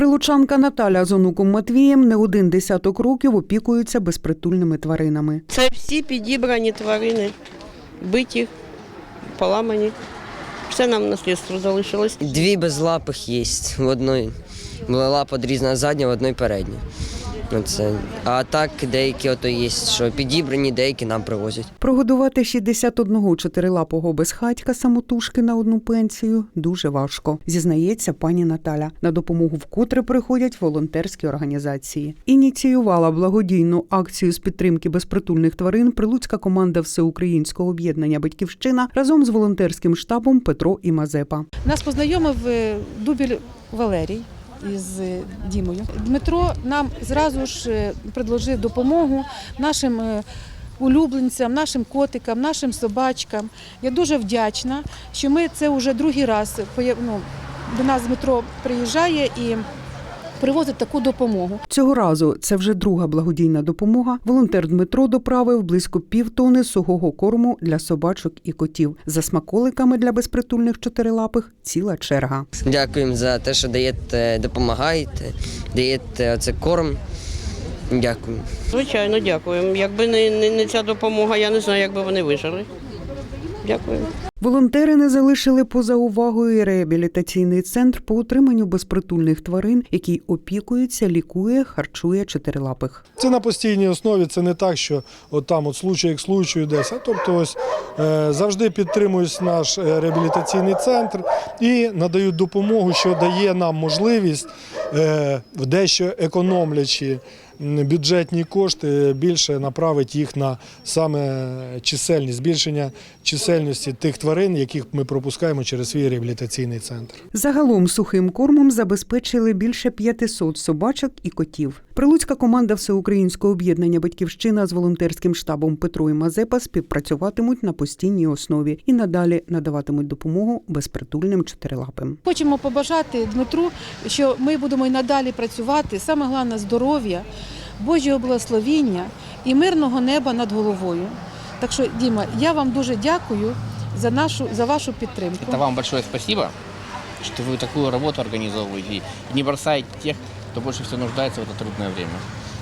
Прилучанка Наталя з онуком Матвієм не один десяток років опікуються безпритульними тваринами. Це всі підібрані тварини, биті, поламані. Все нам наслідство залишилось. Дві безлапих є. В одної була лапа дрізна задня, в одної передня. Оце. А так деякі ото є, що підібрані, деякі нам привозять. Прогодувати 61 чотирилапого безхатька самотужки на одну пенсію дуже важко, зізнається пані Наталя. На допомогу вкотре приходять волонтерські організації. Ініціювала благодійну акцію з підтримки безпритульних тварин прилуцька команда Всеукраїнського об'єднання Батьківщина разом з волонтерським штабом Петро і Мазепа. Нас познайомив е, Дубіль Валерій із е, Дімою. Дмитро нам зразу ж е, предложив допомогу нашим е, улюбленцям, нашим котикам, нашим собачкам. Я дуже вдячна, що ми це вже другий раз ну, до нас Дмитро приїжджає і привозить таку допомогу. Цього разу це вже друга благодійна допомога. Волонтер Дмитро доправив близько півтони сухого корму для собачок і котів. За смаколиками для безпритульних чотирилапих ціла черга. Дякуємо за те, що даєте, допомагаєте, даєте оце корм. Дякую. Звичайно, дякуємо. Якби не, не, не ця допомога, я не знаю, як би вони вижили. Дякую. Волонтери не залишили поза увагою реабілітаційний центр по утриманню безпритульних тварин, який опікується, лікує, харчує чотирилапих. Це на постійній основі, це не так, що от там от случай як случаю десь. А тобто ось е, завжди підтримують наш е, реабілітаційний центр і надають допомогу, що дає нам можливість е, в дещо економлячи бюджетні кошти, більше направити їх на саме чисельність, збільшення чисельності тих тварин, яких ми пропускаємо через свій реабілітаційний центр. Загалом сухим кормом забезпечили більше 500 собачок і котів. Прилуцька команда Всеукраїнського об'єднання Батьківщина з волонтерським штабом Петро і Мазепа співпрацюватимуть на постійній основі і надалі надаватимуть допомогу безпритульним чотирилапим. Хочемо побажати Дмитру, що ми будемо і надалі працювати. Саме головне здоров'я, Божого благословіння і мирного неба над головою. Так що, Діма, я вам дуже дякую за нашу за вашу підтримку. Это вам большое спасибо, что вы такую работу организовываете и не бросаете тех, кто больше всего нуждается в это трудное время.